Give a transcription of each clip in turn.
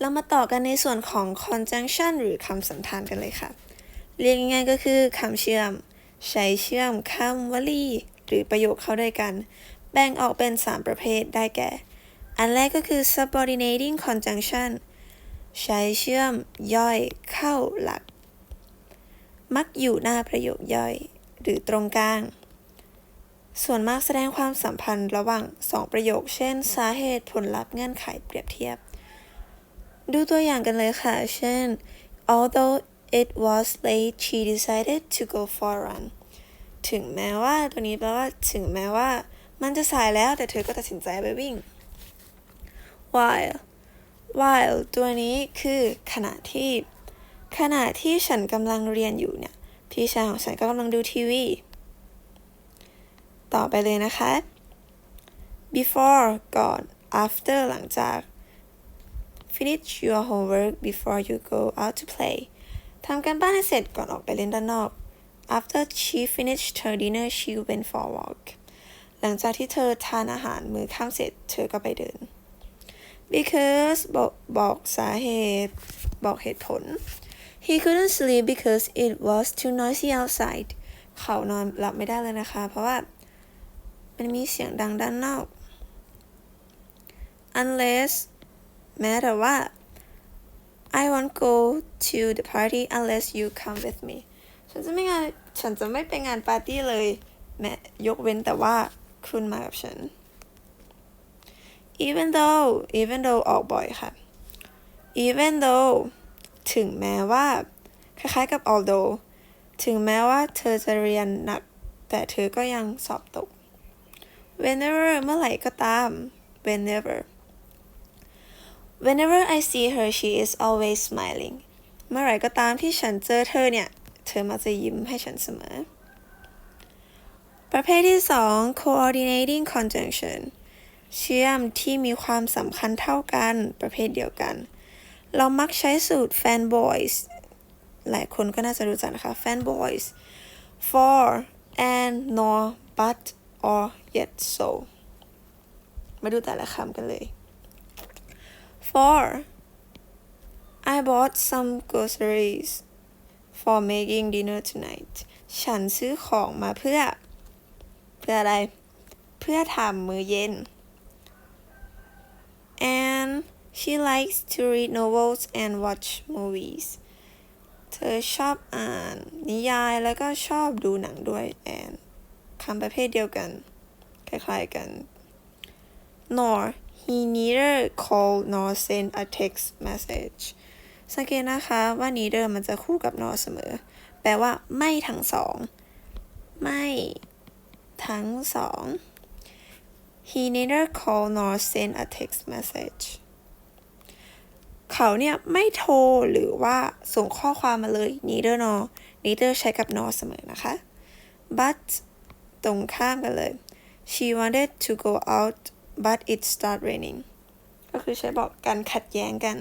เรามาต่อกันในส่วนของ conjunction หรือคำสันธานกันเลยค่ะ เรียกง่ายๆก็คือคำเชื่อม ใช้เชื่อมคำวลี หรือประโยคเข้าด้วยกัน แบ่งออกเป็น 3 ประเภทได้แก่ อันแรกก็คือ subordinating conjunction ใช้เชื่อมย่อยเข้าหลัก มักอยู่หน้าประโยคย่อย หรือตรงกลาง ส่วนมากแสดงความสัมพันธ์ระหว่าง 2 ประโยค เช่น สาเหตุผลลัพธ์เงื่อนไขเปรียบเทียบ ดูตัวอย่างกันเลยค่ะ เช่น although it was late she decided to go for a run ถึงแม้ว่าตัวนี้แปลว่าถึงแม้ว่า มันจะสายแล้วแต่เธอก็ตัดสินใจไปวิ่ง while while ตัวนี้คือขณะที่ ขณะที่ฉันกำลังเรียนอยู่เนี่ย พี่ชายของฉันก็กำลังดูทีวี ต่อไปเลยนะคะ before ก่อน after หลังจาก finish your homework before you go out to play ทำการบ้านให้เสร็จก่อนออกไปเล่นด้านนอก after she finished her dinner she went for a walk หลังจากที่เธอทานอาหารมื้อค่ำเสร็จเธอก็ไปเดิน because บอกบอกสาเหตุ บอกเหตุผล he couldn't sleep because it was too noisy outside เขานอนหลับไม่ได้เลยนะคะ เพราะว่า มันมีเสียงดังด้านนอก unless แม้แต่ว่า I won't go to the party unless you come with me ฉันจะไม่งานฉันจะไม่ไปงานปาร์ตี้เลยแม้ยกเว้นแต่ว่าคุณมากับฉัน even though even though ออกบ่อยค่ะ even though ถึงแม้ว่า คล้ายๆกับ although ถึงแม้ว่าเธอจะเรียนหนัก แต่เธอก็ยังสอบตก whenever เมื่อไหร่ก็ตาม whenever whenever I see her she is always smiling เมื่อไหร่ก็ตามที่ฉันเจอเธอเนี่ย เธอมักจะยิ้มให้ฉันเสมอ ประเภทที่ 2 coordinating conjunction เชื่อมที่มีความสำคัญเท่ากันประเภทเดียวกัน เรามักใช้สูตร fanboys หลายคนก็น่าจะรู้จักนะคะ fanboys for and nor but or yet so มาดูแต่ละคำกันเลย for I bought some groceries for making dinner tonight ฉันซื้อของมาเพื่อ เพื่ออะไร เพื่อทำมื้อเย็น and she likes to read novels and watch movies เธอชอบอ่านนิยายแล้วก็ชอบดูหนังด้วย and คำประเภทเดียวกัน คล้ายๆกัน nor he neither called nor sent a text message สังเกตนะคะว่า neither มันจะคู่กับ nor เสมอ แปลว่าไม่ทั้งสอง ไม่ทั้งสอง he neither called nor sent a text message เขาเนี่ยไม่โทรหรือว่าส่งข้อความมาเลย neither nor neither ใช้กับ nor เสมอนะคะ but ตรงข้ามกันเลย she wanted to go out but it start raining ก็คือใช้บอกการขัดแย้งกัน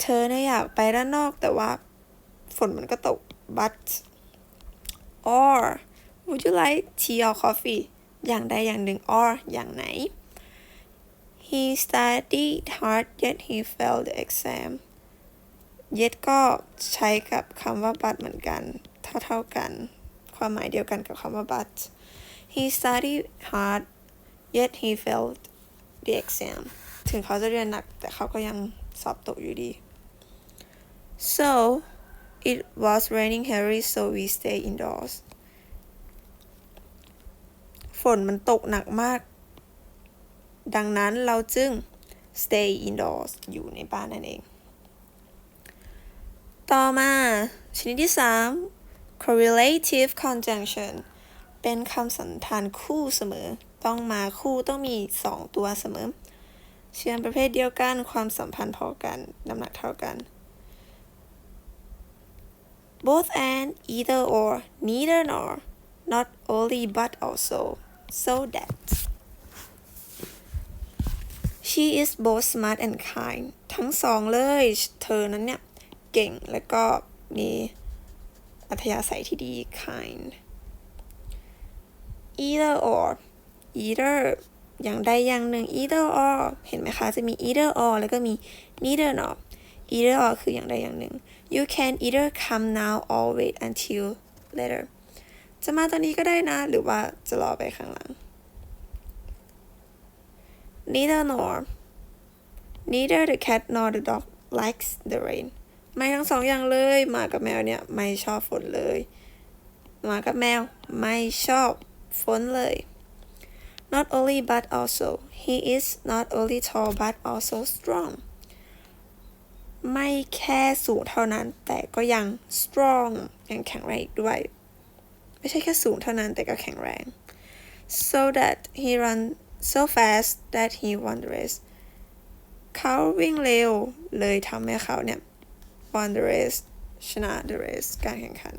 เธอเนี่ยอยากไปด้านนอกแต่ว่าฝนมันก็ตก but or would you like tea or coffee อย่างใดอย่างหนึ่ง or อย่างไหน he studied hard yet he failed the exam yet ก็ใช้กับคำว่า but เหมือนกัน เท่าๆกัน ความหมายเดียวกันกับคำว่า but he studied hard yet he failed the exam ถึงเขาจะเรียนหนัก แต่เขาก็ยังสอบตกอยู่ดี so it was raining heavily so we stay indoors ฝนมันตกหนักมาก ดังนั้นเราจึง stay indoors อยู่ในบ้านนั่นเอง ต่อมาชนิดที่ 3 correlative conjunction เป็นคำสันธานคู่เสมอ ต้องมาคู่ต้องมี 2 ตัวเสมอ เชื่อมประเภทเดียวกัน ความสัมพันธ์พอกัน น้ำหนักเท่ากัน both and either or neither nor not only but also so that she is both smart and kind ทั้งสองเลย เธอนั้นเนี่ย เก่งและก็มีอัธยาศัยที่ดี kind either or either อย่างใดอย่างหนึ่ง either or เห็นไหมคะ จะมี either or แล้วก็มี neither nor either or คืออย่างใดอย่างหนึ่ง you can either come now or wait until later จะมาตอนนี้ก็ได้นะ หรือว่าจะรอไปข้างหลัง neither nor neither the cat nor the dog likes the rain ไม่ทั้งสองอย่างเลยหมากับแมวเนี่ย ไม่ชอบฝนเลยหมากับแมว ไม่ชอบฝนเลย not only but also he is not only tall but also strong ไม่แค่สูงเท่านั้น แต่ก็ยัง strong ยังแข็งแรงอีกด้วย ไม่ใช่แค่สูงเท่านั้นแต่ก็แข็งแรง so that he run so fast that he won the race เขาวิ่งเร็วเลยทำให้เขาเนี่ย won the race ชนะ the race การแข่งขัน